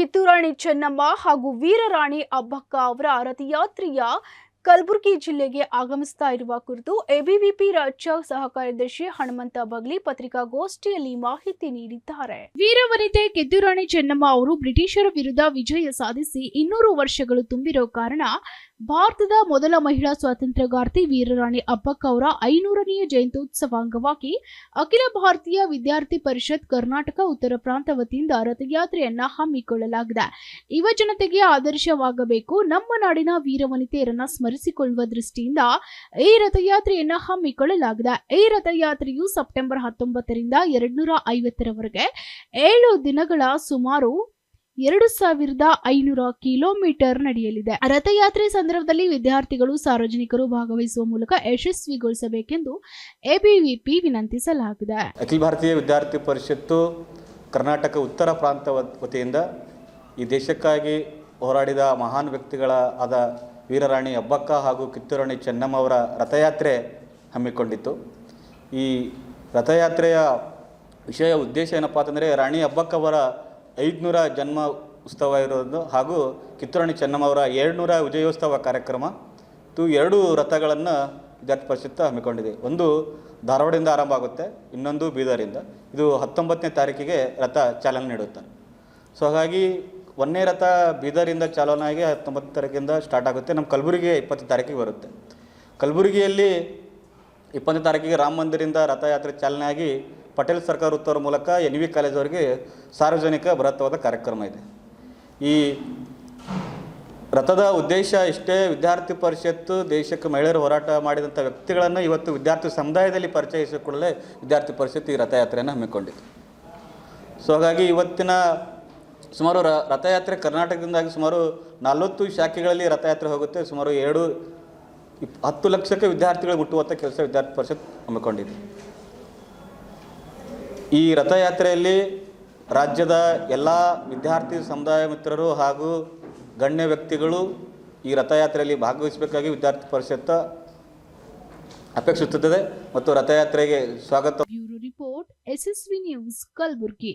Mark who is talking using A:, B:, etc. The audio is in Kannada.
A: ಕಿತ್ತೂರಾಣಿ ಚೆನ್ನಮ್ಮ ಹಾಗೂ ವೀರರಾಣಿ ಅಬ್ಬಕ್ಕ ಅವರ ರಥಯಾತ್ರೆಯ ಕಲಬುರಗಿ ಜಿಲ್ಲೆಗೆ ಆಗಮಿಸ್ತಾ ಇರುವ ಕುರಿತು ಎಬಿವಿಪಿ ರಾಜ್ಯ ಸಹ ಕಾರ್ಯದರ್ಶಿ ಹನುಮಂತ ಬಗ್ಲಿ ಪತ್ರಿಕಾಗೋಷ್ಠಿಯಲ್ಲಿ ಮಾಹಿತಿ ನೀಡಿದ್ದಾರೆ. ವೀರವನಿತೆ ಕಿದ್ದುರಾಣಿ ಚೆನ್ನಮ್ಮ ಅವರು ಬ್ರಿಟಿಷರ ವಿರುದ್ಧ ವಿಜಯ ಸಾಧಿಸಿ ಇನ್ನೂರು ವರ್ಷಗಳು ತುಂಬಿರೋ ಕಾರಣ ಭಾರತದ ಮೊದಲ ಮಹಿಳಾ ಸ್ವಾತಂತ್ರ್ಯಗಾರ್ತಿ ವೀರರಾಣಿ ಅಬ್ಬಕ್ಕ ಅವರ ಐನೂರನೆಯ ಜಯಂತ್ಯುತ್ಸವ ಅಂಗವಾಗಿ ಅಖಿಲ ಭಾರತೀಯ ವಿದ್ಯಾರ್ಥಿ ಪರಿಷತ್ ಕರ್ನಾಟಕ ಉತ್ತರ ಪ್ರಾಂತ ವತಿಯಿಂದ ರಥಯಾತ್ರೆಯನ್ನ ಹಮ್ಮಿಕೊಳ್ಳಲಾಗಿದೆ. ಯುವ ಜನತೆಗೆ ಆದರ್ಶವಾಗಬೇಕು. ನಮ್ಮ ನಾಡಿನ ವೀರವನಿತೆಯರನ್ನ ಸ್ಮರಿಸಿಕೊಳ್ಳುವ ದೃಷ್ಟಿಯಿಂದ ಈ ರಥಯಾತ್ರೆಯನ್ನು ಹಮ್ಮಿಕೊಳ್ಳಲಾಗಿದೆ. ಈ ರಥಯಾತ್ರೆಯು ಸೆಪ್ಟೆಂಬರ್ ಹತ್ತೊಂಬತ್ತರಿಂದ ಎರಡ್ನೂರ ಐವತ್ತರವರೆಗೆ ಏಳು ದಿನಗಳ ಸುಮಾರು ಎರಡು ಸಾವಿರದ ಐನೂರ ಕಿಲೋಮೀಟರ್ ನಡೆಯಲಿದೆ. ರಥಯಾತ್ರೆ ಸಂದರ್ಭದಲ್ಲಿ ವಿದ್ಯಾರ್ಥಿಗಳು, ಸಾರ್ವಜನಿಕರು ಭಾಗವಹಿಸುವ ಮೂಲಕ ಯಶಸ್ವಿಗೊಳಿಸಬೇಕೆಂದು ಎಬಿವಿಪಿ ವಿನಂತಿಸಲಾಗಿದೆ.
B: ಅಖಿಲ ಭಾರತೀಯ ವಿದ್ಯಾರ್ಥಿ ಪರಿಷತ್ತು ಕರ್ನಾಟಕ ಉತ್ತರ ಪ್ರಾಂತ ವತಿಯಿಂದ ಈ ದೇಶಕ್ಕಾಗಿ ಹೋರಾಡಿದ ಮಹಾನ್ ವ್ಯಕ್ತಿಗಳ ಆದ ವೀರರಾಣಿ ಅಬ್ಬಕ್ಕ ಹಾಗೂ ಕಿತ್ತೂರಾಣಿ ಚೆನ್ನಮ್ಮ ಅವರ ರಥಯಾತ್ರೆ ಹಮ್ಮಿಕೊಂಡಿತ್ತು. ಈ ರಥಯಾತ್ರೆಯ ವಿಷಯ ಉದ್ದೇಶ ಏನಪ್ಪ ಅಂತಂದರೆ ರಾಣಿ ಅಬ್ಬಕ್ಕ ಅವರ ಐದುನೂರ ಜನ್ಮ ಉತ್ಸವ ಇರೋದು ಹಾಗೂ ಕಿತ್ತೂರಾಣಿ ಚೆನ್ನಮ್ಮ ಅವರ ಏಳ್ನೂರ ವಿಜಯೋತ್ಸವ ಕಾರ್ಯಕ್ರಮ. ಇದು ಎರಡು ರಥಗಳನ್ನು ವಿದ್ಯಾರ್ಥಿ ಪರಿಷತ್ ಹಮ್ಮಿಕೊಂಡಿದೆ. ಒಂದು ಧಾರವಾಡದಿಂದ ಆರಂಭ ಆಗುತ್ತೆ, ಇನ್ನೊಂದು ಬೀದರಿಂದ ಇದು ಹತ್ತೊಂಬತ್ತನೇ ತಾರೀಕಿಗೆ ರಥ ಚಾಲನೆ ನೀಡುತ್ತೆ. ಸೊ ಹಾಗಾಗಿ ಒಂದನೇ ರಥ ಬೀದರಿಂದ ಚಾಲನೆ ಆಗಿ ಹತ್ತೊಂಬತ್ತು ತಾರೀಕಿಂದ ಸ್ಟಾರ್ಟ್ ಆಗುತ್ತೆ. ನಮ್ಮ ಕಲಬುರಗಿ ಇಪ್ಪತ್ತು ತಾರೀಕಿಗೆ ಬರುತ್ತೆ. ಕಲಬುರಗಿಯಲ್ಲಿ ಇಪ್ಪತ್ತನೇ ತಾರೀಕಿಗೆ ರಾಮ ಮಂದಿರಿಂದ ರಥಯಾತ್ರೆ ಚಾಲನೆ ಆಗಿ ಪಟೇಲ್ ಸರ್ಕಾರ ಉತ್ತರ ಮೂಲಕ ಎನ್ ವಿ ಕಾಲೇಜವರಿಗೆ ಸಾರ್ವಜನಿಕ ಬೃಹತ್ವಾದ ಕಾರ್ಯಕ್ರಮ ಇದೆ. ಈ ರಥದ ಉದ್ದೇಶ ಇಷ್ಟೇ. ವಿದ್ಯಾರ್ಥಿ ಪರಿಷತ್ತು, ದೇಶಕ್ಕೆ ಮಹಿಳೆಯರು ಹೋರಾಟ ಮಾಡಿದಂಥ ವ್ಯಕ್ತಿಗಳನ್ನು ಇವತ್ತು ವಿದ್ಯಾರ್ಥಿ ಸಮುದಾಯದಲ್ಲಿ ಪರಿಚಯಿಸಿಕೊಳ್ಳಲೇ ವಿದ್ಯಾರ್ಥಿ ಪರಿಷತ್ತು ಈ ರಥಯಾತ್ರೆಯನ್ನು ಹಮ್ಮಿಕೊಂಡಿತ್ತು ಸೊ, ಹಾಗಾಗಿ ಇವತ್ತಿನ ಸುಮಾರು ರಥಯಾತ್ರೆ ಕರ್ನಾಟಕದಿಂದಾಗಿ ಸುಮಾರು ನಲವತ್ತು ಶಾಖೆಗಳಲ್ಲಿ ರಥಯಾತ್ರೆ ಹೋಗುತ್ತೆ. ಸುಮಾರು ಎರಡು ಇಪ್ ಹತ್ತು ಲಕ್ಷಕ್ಕೆ ವಿದ್ಯಾರ್ಥಿಗಳು ಮುಟ್ಟುವಂಥ ಕೆಲಸ ವಿದ್ಯಾರ್ಥಿ ಪರಿಷತ್ ಹಮ್ಮಿಕೊಂಡಿದೆ. ಈ ರಥಯಾತ್ರೆಯಲ್ಲಿ ರಾಜ್ಯದ ಎಲ್ಲ ವಿದ್ಯಾರ್ಥಿ ಸಮುದಾಯ ಮಿತ್ರರು ಹಾಗೂ ಗಣ್ಯ ವ್ಯಕ್ತಿಗಳು ಈ ರಥಯಾತ್ರೆಯಲ್ಲಿ ಭಾಗವಹಿಸಬೇಕಾಗಿ ವಿದ್ಯಾರ್ಥಿ ಪರಿಷತ್ ಅಪೇಕ್ಷಿಸುತ್ತದೆ. ಮತ್ತು ರಥಯಾತ್ರೆಗೆ ಸ್ವಾಗತ
A: ರಿಪೋರ್ಟ್ ಎಸ್ಎಸ್ವಿ ನ್ಯೂಸ್, ಕಲಬುರಗಿ.